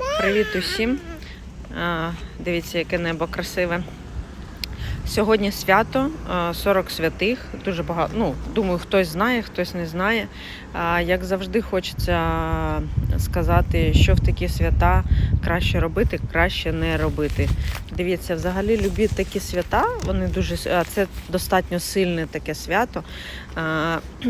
Привіт усім. А, Дивіться, яке небо красиве. Сьогодні свято, 40 святих. Дуже багато. Ну, думаю, хтось знає, хтось не знає. А, Як завжди, хочеться сказати, що в такі свята краще робити, краще не робити. Дивіться, взагалі любі такі свята, вони дуже це достатньо сильне таке свято. А,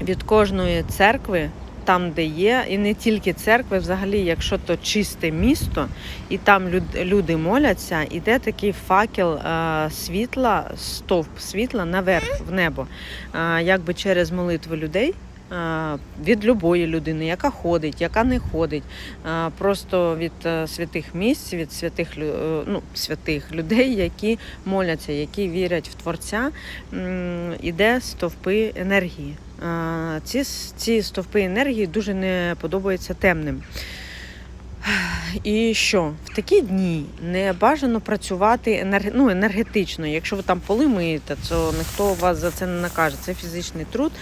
Від кожної церкви там, де є, і не тільки церкви, взагалі, якщо то чисте місто, і там люд- люди моляться, іде такий факел е, світла, стовп світла наверх в небо, е, якби через молитву людей. Е, Від любої людини, яка ходить, яка не ходить, е, просто від е, святих місць, від святих ну, святих людей, які моляться, які вірять в Творця, іде стовпи енергії. Ці, ці стовпи енергії дуже не подобаються темним. І що? В такі дні не бажано працювати енерг... ну, енергетично. Якщо ви там поли миєте, то ніхто вас за це не накаже. Це фізичний труд.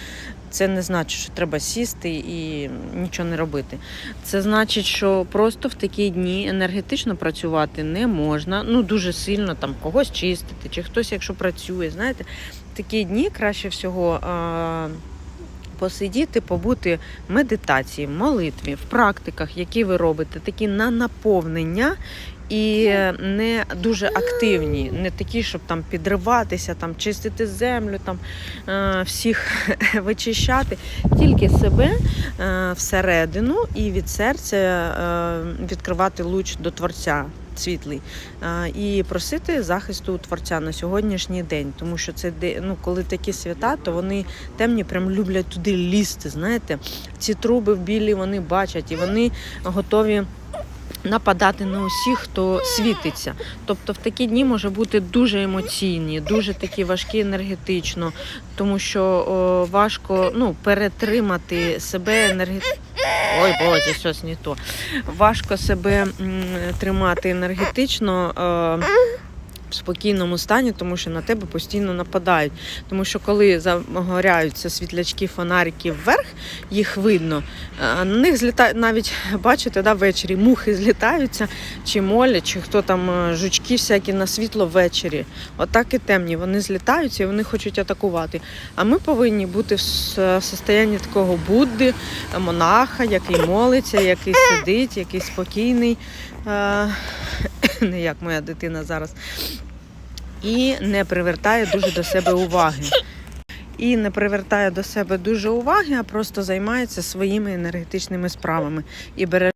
Це не значить, що треба сісти і нічого не робити. Це значить, що просто в такі дні енергетично працювати не можна. Ну дуже сильно там когось чистити, чи хтось, якщо працює, знаєте, в такі дні краще всього. А... Посидіти, побути в медитації, в молитві, в практиках, які ви робите, такі на наповнення і не дуже активні, не такі, щоб там підриватися, там чистити землю, там е, всіх вичищати, тільки себе е, всередину і від серця е, відкривати луч до Творця. Світлий і просити захисту творця на сьогоднішній день, тому що це де- ну, коли такі свята, то вони темні прям люблять туди лізти. Знаєте, ці труби в білі вони бачать і вони готові нападати на усіх, хто світиться. Тобто в такі дні може бути дуже емоційні, дуже такі важкі енергетично, тому що о, важко ну, перетримати себе енергетично. Ой, боже, щось не то. Важко себе тримати енергетично. Е, спокійному стані, тому що на тебе постійно нападають. Тому що коли загоряються світлячки, фонарики вверх, їх видно. На них злітають навіть бачите, да, ввечері мухи злітаються, чи молі, чи хто там е, жучки всякі на світло ввечері. Отак і темні. Вони злітаються і вони хочуть атакувати. А ми повинні бути в состоянні такого Будди, монаха, який молиться, який сидить, який спокійний. Не як моя дитина зараз і не привертає дуже до себе уваги. І не привертає до себе дуже уваги, а просто займається своїми енергетичними справами і бере